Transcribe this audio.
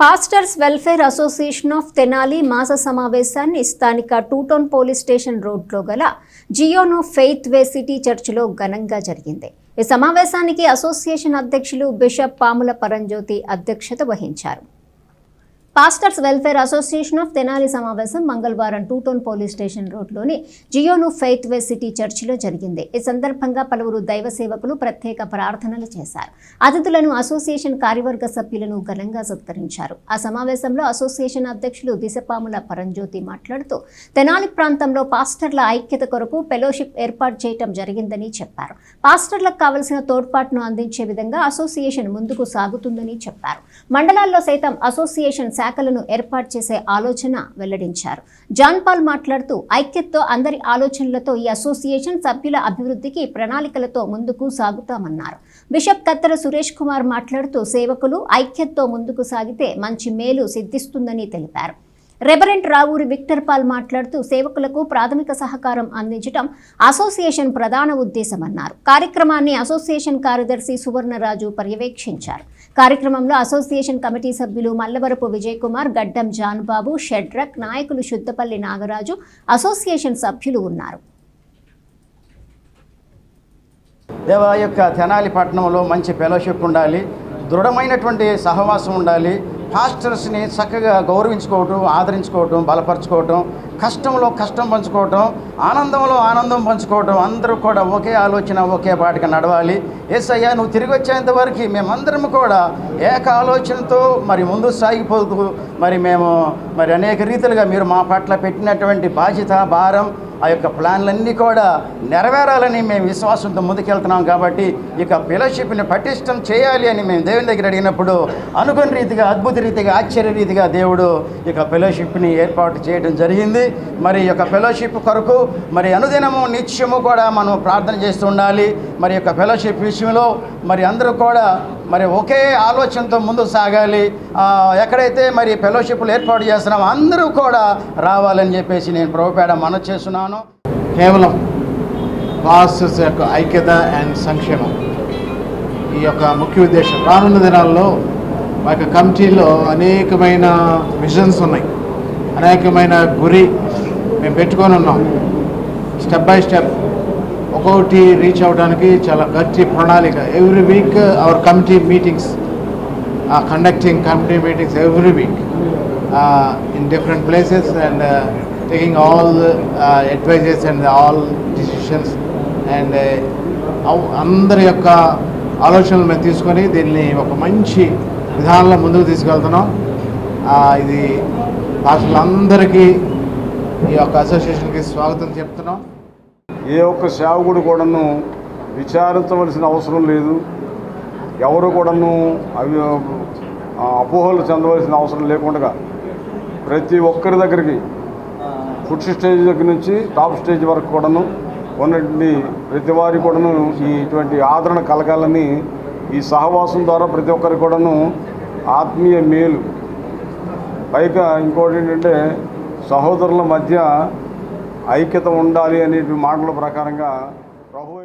Pastors welfare association of Tenali మాస సమావేశాన్ని స్థానిక టూటౌన్ పోలీస్ స్టేషన్ రోడ్లో గల జియోనో ఫెయిత్ వే సిటీ చర్చిలో ఘనంగా జరిగింది. ఈ సమావేశానికి అసోసియేషన్ అధ్యక్షులు బిషప్ పాముల పరంజ్యోతి అధ్యక్షత వహించారు. Pastors welfare association of Tenali సమావేశం మంగళవారం టూటోన్ పోలీస్ స్టేషన్ రోడ్లోని జియోను ఫెయిత్ వే సిటీ చర్చిలో జరిగింది. ఈ సందర్భంగా పలువురు దైవ సేవకులు ప్రత్యేక ప్రార్థనలు చేశారు. అతిథులను అసోసియేషన్ కార్యవర్గ సభ్యులను ఘనంగా సత్కరించారు. ఆ సమావేశంలో అసోసియేషన్ అధ్యక్షులు దిశపాముల పరంజ్యోతి మాట్లాడుతూ తెనాలి ప్రాంతంలో పాస్టర్ల ఐక్యత కొరకు ఫెలోషిప్ ఏర్పాటు చేయటం జరిగిందని చెప్పారు. పాస్టర్లకు కావలసిన తోడ్పాటును అందించే విధంగా అసోసియేషన్ ముందుకు సాగుతుందని చెప్పారు. మండలాల్లో సైతం అసోసియేషన్ శాఖలను ఏర్పాటు చేసే ఆలోచన వెల్లడించారు. జాన్ పాల్ మాట్లాడుతూ ఐక్యతతో అందరి ఆలోచనలతో ఈ అసోసియేషన్ సభ్యుల అభివృద్ధికి ప్రణాళికలతో ముందుకు సాగుతామన్నారు. బిషప్ కత్తెర సురేష్ కుమార్ మాట్లాడుతూ సేవకులు ఐక్యతతో ముందుకు సాగితే మంచి మేలు సిద్ధిస్తుందని తెలిపారు. రెబరెంట్ రావూరి విక్టర్ పాల్ మాట్లాడుతూ సేవకులకు ప్రాథమిక సహకారం అందించడం అసోసియేషన్ ప్రధాన ఉద్దేశమన్నారు. కార్యక్రమాన్ని అసోసియేషన్ కార్యదర్శి సువర్ణరాజు పర్యవేక్షించారు. కార్యక్రమంలో అసోసియేషన్ కమిటీ సభ్యులు మల్లవరపు విజయ్ కుమార్ గడ్డం జాన్బాబు షడ్రక్ నాయకులు శుద్ధపల్లి నాగరాజు అసోసియేషన్ సభ్యులు ఉన్నారు. దేవ యొక్క తెనాలి పట్టణంలో మంచి ఫెలోషిప్ ఉండాలి దృఢమైనటువంటి సహవాసం ఉండాలి పాస్టర్స్ని చక్కగా గౌరవించుకోవటం ఆదరించుకోవటం బలపరచుకోవటం కష్టంలో కష్టం పంచుకోవటం ఆనందంలో ఆనందం పంచుకోవటం అందరూ కూడా ఒకే ఆలోచన ఒకే బాటగా నడవాలి. ఏసయ్యా నువ్వు తిరిగి వచ్చేంత వరకు మేమందరం కూడా ఏక ఆలోచనతో మరి ముందు సాగిపోతూ మరి మేము మరి అనేక రీతిలుగా మీరు మా పట్ల పెట్టినటువంటి బాధ్యత భారం ఆ యొక్క ప్లాన్లన్నీ కూడా నెరవేరాలని మేము విశ్వాసంతో ముందుకెళ్తున్నాం కాబట్టి ఇక ఫెలోషిప్ని పటిష్టం చేయాలి అని మేము దేవుని దగ్గర అడిగినప్పుడు అనుకున్న రీతిగా అద్భుత రీతిగా ఆశ్చర్య రీతిగా దేవుడు ఇక ఫెలోషిప్ని ఏర్పాటు చేయడం జరిగింది. మరి యొక్క ఫెలోషిప్ కొరకు మరి అనుదినము నిత్యము కూడా మనం ప్రార్థన చేస్తూ ఉండాలి. మరి యొక్క ఫెలోషిప్ విషయంలో మరి అందరూ కూడా మరి ఒకే ఆలోచనతో ముందుకు సాగాలి. ఎక్కడైతే మరి ఫెలోషిప్లు ఏర్పాటు చేస్తున్నామో అందరూ కూడా రావాలని చెప్పేసి నేను ప్రభుపేడ మనం చేస్తున్నాను. కేవలం పాస్టర్స్ యొక్క ఐక్యత అండ్ సంక్షేమం. ఈ యొక్క ముఖ్య ఉద్దేశం. రానున్న దినాల్లో మా యొక్క కమిటీలో అనేకమైన విజన్స్ ఉన్నాయి. అనేకమైన గురి మేము పెట్టుకొని ఉన్నాం. స్టెప్ బై స్టెప్ ఒక్కొక్కటి రీచ్ అవ్వడానికి చాలా గట్టి ప్రణాళిక. Every week our committee meetings conducting committee meetings every week in different places and taking all the uh, advices and all decisions and uh, అందరి యొక్క ఆలోచనలు మేము తీసుకొని దీన్ని ఒక మంచి విధానంలో ముందుకు తీసుకెళ్తున్నాం. ఇది భాషలందరికీ ఈ యొక్క అసోసియేషన్కి స్వాగతం చెప్తున్నాం. ఏ ఒక్క సేవకుడు కూడాను విచారించవలసిన అవసరం లేదు. ఎవరు కూడాను అవి అపోహలు చెందవలసిన అవసరం లేకుండా ప్రతి ఒక్కరి దగ్గరికి ఫుడ్ స్టేజ్ దగ్గర నుంచి టాప్ స్టేజ్ వరకు కూడాను ఉన్నటువంటి ప్రతి వారి కూడాను ఈ ఇటువంటి ఆదరణ కలగాలని ఈ సహవాసం ద్వారా ప్రతి ఒక్కరికి కూడాను ఆత్మీయ మేలు. పైగా ఇంకోటి ఏంటంటే సహోదరుల మధ్య ఐక్యత ఉండాలి అనే మాటల ప్రకారంగా ప్రభు